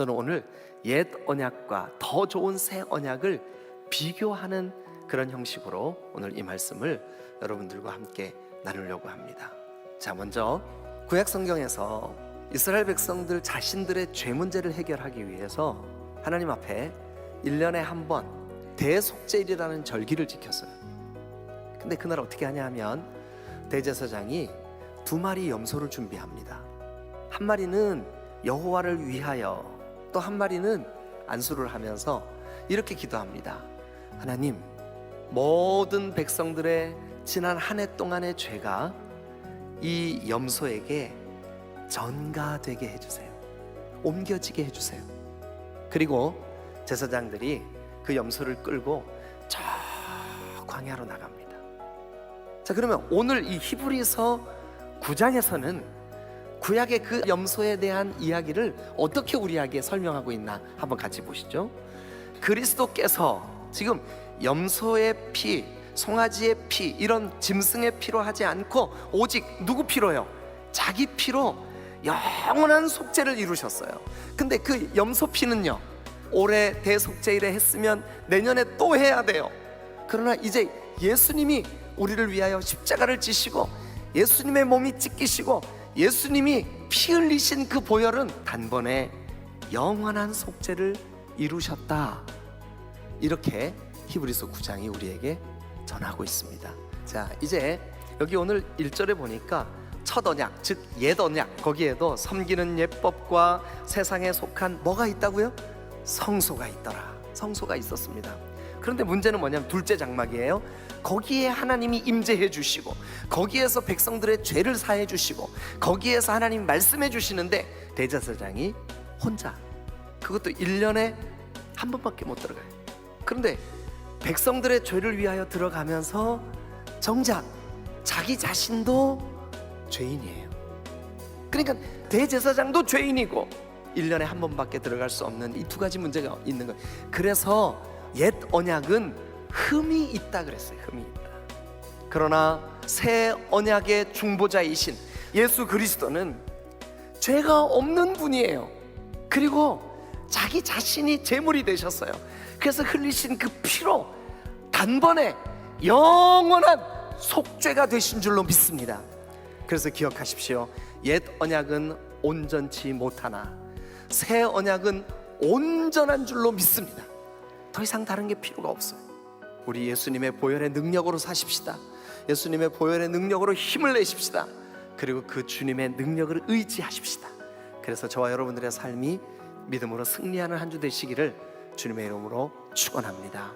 저는 오늘 옛 언약과 더 좋은 새 언약을 비교하는 그런 형식으로 오늘 이 말씀을 여러분들과 함께 나누려고 합니다. 자, 먼저 구약 성경에서 이스라엘 백성들 자신들의 죄 문제를 해결하기 위해서 하나님 앞에 1년에 한 번 대속죄일이라는 절기를 지켰어요. 근데 그날 어떻게 하냐 하면 대제사장이 두 마리 염소를 준비합니다. 한 마리는 여호와를 위하여 또 한 마리는 안수를 하면서 이렇게 기도합니다. 하나님, 모든 백성들의 지난 한 해 동안의 죄가 이 염소에게 전가되게 해주세요. 옮겨지게 해주세요. 그리고 제사장들이 그 염소를 끌고 저 광야로 나갑니다. 자, 그러면 오늘 이 히브리서 9장에서는 구약의 그 염소에 대한 이야기를 어떻게 우리에게 설명하고 있나 한번 같이 보시죠. 그리스도께서 지금 염소의 피, 송아지의 피, 이런 짐승의 피로 하지 않고 오직 누구 피로요? 자기 피로 영원한 속죄를 이루셨어요. 근데 그 염소 피는요. 올해 대속죄일에 했으면 내년에 또 해야 돼요. 그러나 이제 예수님이 우리를 위하여 십자가를 지시고 예수님의 몸이 찢기시고 예수님이 피 흘리신 그 보혈은 단번에 영원한 속죄를 이루셨다. 이렇게 히브리서 9장이 우리에게 전하고 있습니다. 자, 이제 여기 오늘 1절에 보니까 첫 언약, 즉 옛 언약 거기에도 섬기는 예법과 세상에 속한 뭐가 있다고요? 성소가 있더라. 성소가 있었습니다. 그런데 문제는 뭐냐면 둘째 장막이에요. 거기에 하나님이 임재해 주시고 거기에서 백성들의 죄를 사해 주시고 거기에서 하나님 말씀해 주시는데 대제사장이 혼자 그것도 1년에 한 번밖에 못 들어가요. 그런데 백성들의 죄를 위하여 들어가면서 정작 자기 자신도 죄인이에요. 그러니까 대제사장도 죄인이고 1년에 한 번밖에 들어갈 수 없는 이 두 가지 문제가 있는 거예요. 그래서 옛 언약은 흠이 있다 그랬어요. 흠이 있다. 그러나 새 언약의 중보자이신 예수 그리스도는 죄가 없는 분이에요. 그리고 자기 자신이 제물이 되셨어요. 그래서 흘리신 그 피로 단번에 영원한 속죄가 되신 줄로 믿습니다. 그래서 기억하십시오. 옛 언약은 온전치 못하나 새 언약은 온전한 줄로 믿습니다. 더 이상 다른 게 필요가 없어요. 우리 예수님의 보혈의 능력으로 사십시다. 예수님의 보혈의 능력으로 힘을 내십시다. 그리고 그 주님의 능력을 의지하십시다. 그래서 저와 여러분들의 삶이 믿음으로 승리하는 한 주 되시기를 주님의 이름으로 축원합니다.